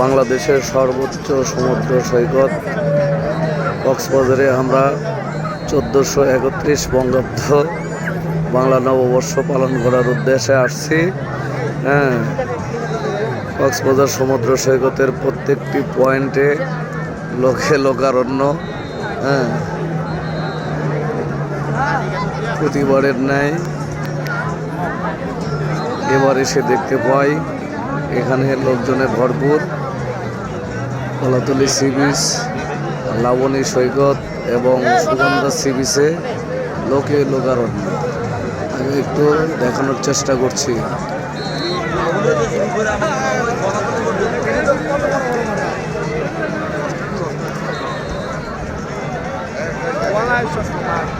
বাংলাদেশের সর্বোচ্চ সমুদ্র সৈকত, কক্সবাজারে আমরা চোদ্দোশো একত্রিশ বঙ্গাব্দ বাংলা নববর্ষ পালন করার উদ্দেশ্যে আসছি। হ্যাঁ কক্সবাজার সমুদ্র সৈকতের প্রত্যেকটি পয়েন্টে লোকে লোকারণ্য হ্যাঁ প্রতিবারের ন্যায় এবার এসে দেখতে পাই। এখানে লোকজনের ভরপুর। কলাতলি সি বিচ, লাবণী সৈকত এবং সুগন্ধা সি বিচে লোকে লোকারণ্য। আমি একটু দেখানোর চেষ্টা করছি। এই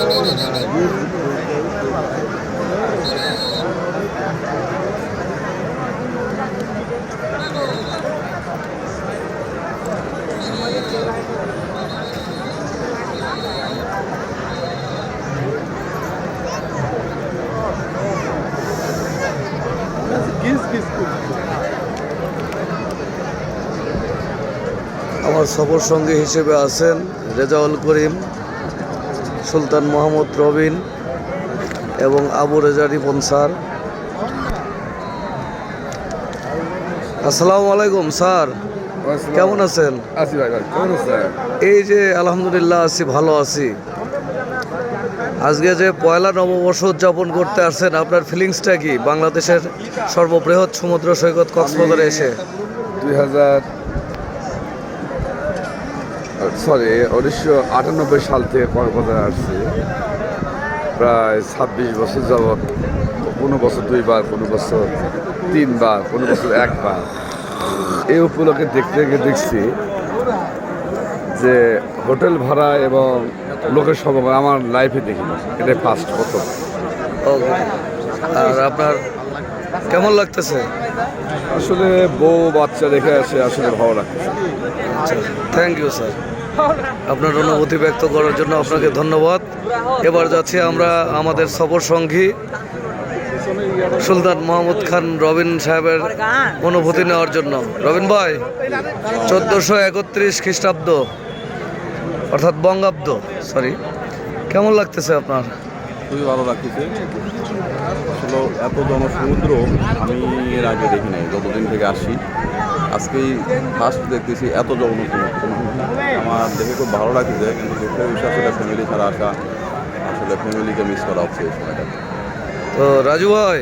এদিকে গিস আমার সফর সঙ্গী হিসেবে আছেন রেজাউল করিম সুলতান মোহাম্মদ রবিন এবং আবু রেজা রিপন স্যার। আসসালামু আলাইকুম স্যার। কেমন আছেন? এই যে আলহামদুলিল্লাহ আছি ভালো আছি। আজকে যে পয়লা নববর্ষ উদযাপন করতে আসছেন আপনার ফিলিংসটা কি? বাংলাদেশের সর্ববৃহৎ সমুদ্র সৈকত কক্সবাজারে এসে। দুই হাজার সরি উনিশশো আটানব্বই সাল থেকে কক্সবাজারে আসছি। প্রায় ছাব্বিশ বছর যাবৎ কোনো বছর দুইবার কোনো বছর তিনবার কোনো বছর একবার এই উপলক্ষে দেখতে গিয়ে দেখছি যে হোটেল ভাড়া এবং লোকের সমাগম আমার লাইফে দেখিনি। এটা ফার্স্ট প্রথম। আর আপনার কেমন লাগতেছে? আসলে বউ বাচ্চা দেখে আসে আসলে ভালো লাগছে থ্যাংক ইউ স্যার আপনার অনুভূতি ব্যক্ত করার জন্য আপনাকে ধন্যবাদ। এবার যাচ্ছি আমরা আমাদের সফর সঙ্গী, সুলতান মোহাম্মদ খান রবিন সাহেবের অনুভূতি নেওয়ার জন্য। রবিন ভাই, চোদ্দোশো একত্রিশ খ্রিস্টাব্দ, অর্থাৎ বঙ্গাব্দ সরি কেমন লাগতেছে আপনার? খুবই ভালো লাগতেছে। আসলে এত জনসমুদ্র আমি এর আগে দেখি নাই যতদিন থেকে আসি। আজকেই ফার্স্ট দেখতেছি এত জনসমুদ্র। আমার দেখে খুব ভালো লাগতেছে কিন্তু দেখতে আসলে ফ্যামিলি ছাড়া আসা আসলে ফ্যামিলিকে মিস করা হচ্ছে এই সময়টা তো রাজু ভাই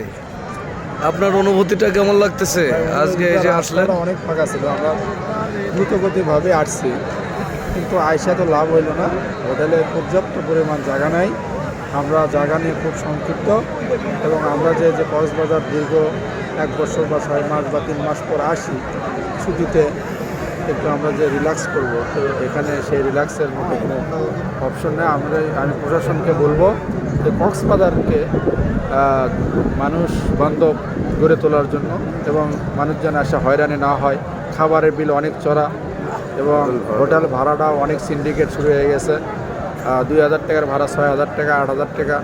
আপনার অনুভূতিটা কেমন লাগতেছে? আজকে এই যে আসলেন। অনেক ফাঁকা ছিল আমরা দ্রুতগতিভাবে আসছি। কিন্তু আয়সা তো লাভ হইল না। হোটেলে পর্যাপ্ত পরিমাণ জায়গা নাই। আমরা জায়গা নিয়ে খুব সংক্ষিপ্ত এবং আমরা যে যে কক্সবাজার দীর্ঘ এক বছর বা ছয় মাস বা তিন মাস পর আসি, ছুটিতে একটু আমরা যে রিল্যাক্স করব। তো এখানে সেই রিল্যাক্সের মতো কোনো অপশন নেই। আমরা, আমি প্রশাসনকে বলব যে, কক্সবাজারকে মানুষ বান্ধব গড়ে তোলার জন্য এবং মানুষ যেন আসে হয়রানি না হয়। খাবারের বিল অনেক চড়া এবং হোটেল ভাড়াটাও অনেক সিন্ডিকেট শুরু হয়ে গেছে। দুই হাজার টাকার ভাড়া ছয় হাজার টাকা আট হাজার টাকা।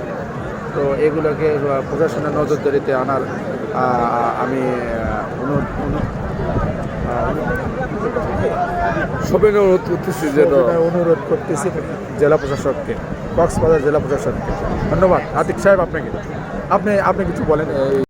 তো এগুলোকে প্রশাসনের নজরদারিতে আনার আমি সবাই অনুরোধ করতেছি যে অনুরোধ করতেছি জেলা প্রশাসককে কক্সবাজার জেলা প্রশাসককে। ধন্যবাদ। আতিক সাহেব আপনাকে আপনি আপনি কিছু বলেন। এই